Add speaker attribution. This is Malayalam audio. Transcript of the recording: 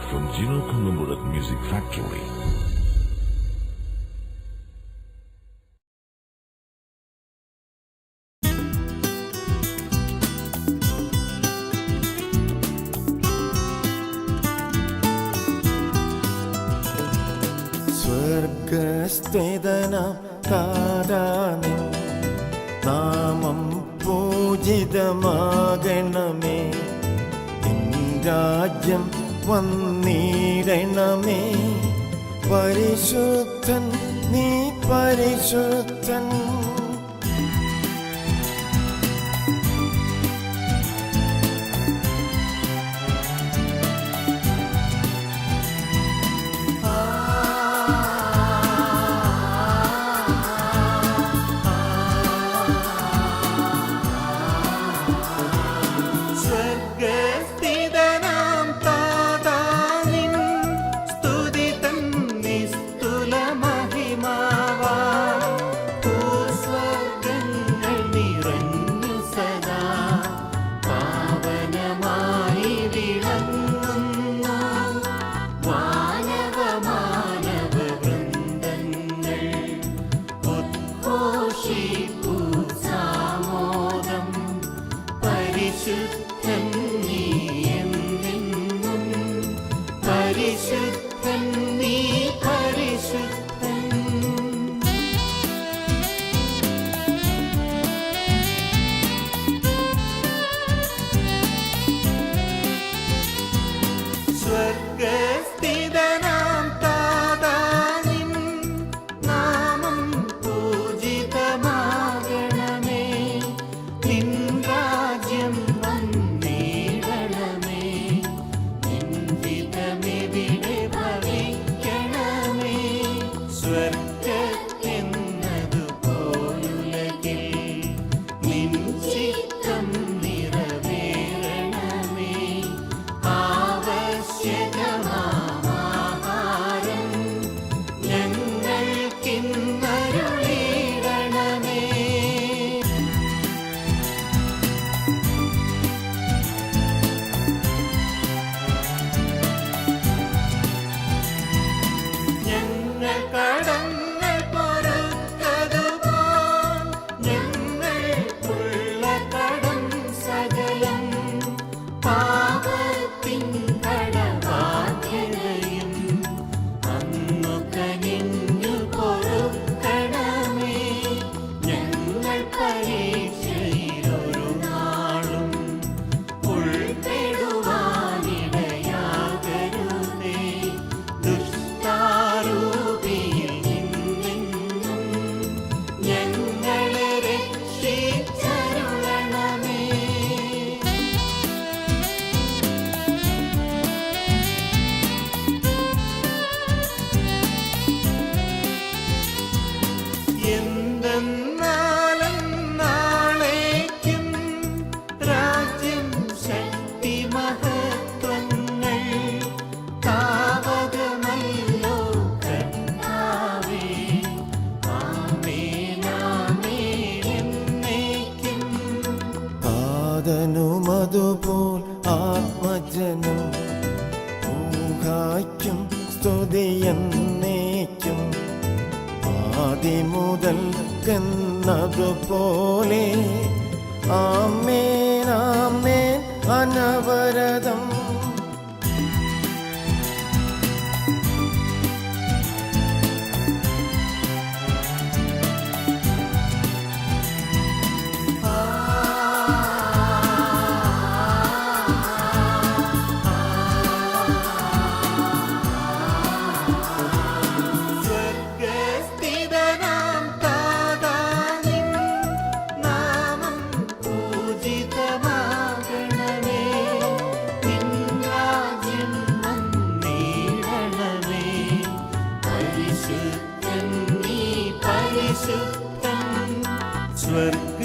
Speaker 1: track from Jino at Music Factory.
Speaker 2: സ്വർഗസ്ഥിതനാം നാമം പൂജിതമാകണമേ രാജ്യം വന്നിടണമേ പരിശുദ്ധൻ നീ പരിശുദ്ധൻ.
Speaker 3: shoot him
Speaker 2: നാഥനുമതുപോൽ ആത്മജനം. ഊഹായ്ക്കും സ്തുതിയെന്നേക്കും. ആദി മുതൽ കന്നതുപോലെ ആമേനാമേ അനവരതം
Speaker 3: പരിശുദ്ധം നീ പരിശുദ്ധം. സ്വർഗ